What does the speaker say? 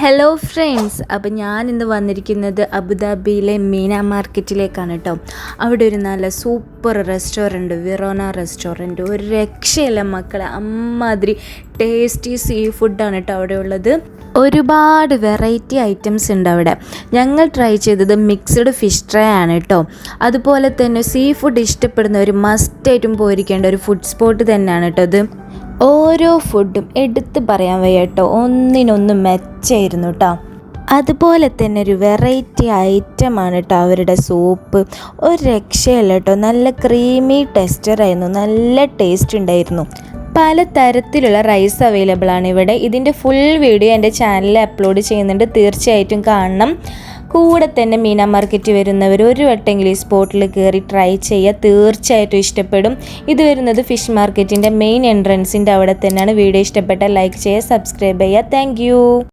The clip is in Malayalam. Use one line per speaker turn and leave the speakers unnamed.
ഹലോ ഫ്രണ്ട്സ് അപ്പോൾ ഞാൻ ഇന്ന് വന്നിരിക്കുന്നത് അബുദാബിയിലെ മീന മാർക്കറ്റിലേക്കാണ് കേട്ടോ അവിടെ ഒരു നല്ല സൂപ്പർ റെസ്റ്റോറന്റ് വിറോന റെസ്റ്റോറന്റ് ഒരു രക്ഷയില്ല മക്കളെ. അമ്മാതിരി ടേസ്റ്റി സീ ഫുഡാണ് കേട്ടോ അവിടെ ഉള്ളത്. ഒരുപാട് വെറൈറ്റി ഐറ്റംസ് ഉണ്ട് അവിടെ. ഞങ്ങൾ ട്രൈ ചെയ്തത് മിക്സ്ഡ് ഫിഷ് ട്രൈ ആണ് കേട്ടോ അതുപോലെ തന്നെ സീ ഫുഡ് ഇഷ്ടപ്പെടുന്ന ഒരു മസ്റ്റായിട്ടും പോയിരിക്കേണ്ട ഒരു ഫുഡ് സ്പോട്ട് തന്നെയാണ് കേട്ടോ ഇത്. ഓരോ ഫുഡും എടുത്ത് പറയാൻ വയ്യട്ടോ ഒന്നിനൊന്ന് മെച്ചായിരുന്നു കേട്ടോ അതുപോലെ തന്നെ ഒരു വെറൈറ്റി ഐറ്റമാണ് കേട്ടോ അവരുടെ സൂപ്പ് ഒരു രക്ഷയല്ല കേട്ടോ നല്ല ക്രീമി ടെസ്റ്ററായിരുന്നു നല്ല ടേസ്റ്റ് ഉണ്ടായിരുന്നു. പല തരത്തിലുള്ള റൈസ് അവൈലബിൾ ആണ് ഇവിടെ. ഇതിന്റെ ഫുൾ വീഡിയോ എന്റെ ചാനലിൽ അപ്ലോഡ് ചെയ്യുന്നുണ്ട്. തീർച്ചയായിട്ടും കാണണം. കൂടെ തന്നെ മീന മാർക്കറ്റ് വരുന്നവർ ഒരു വട്ടെങ്കിലും ഈ സ്പോട്ടിൽ കയറി ട്രൈ ചെയ്യുക. തീർച്ചയായിട്ടും ഇഷ്ടപ്പെടും. ഇത് വരുന്നത് ഫിഷ് മാർക്കറ്റിന്റെ മെയിൻ എൻട്രൻസിന്റെ അവിടെ തന്നെയാണ്. വീഡിയോ ഇഷ്ടപ്പെട്ടാൽ ലൈക്ക് ചെയ്യുക സബ്സ്ക്രൈബ് ചെയ്യുക. താങ്ക്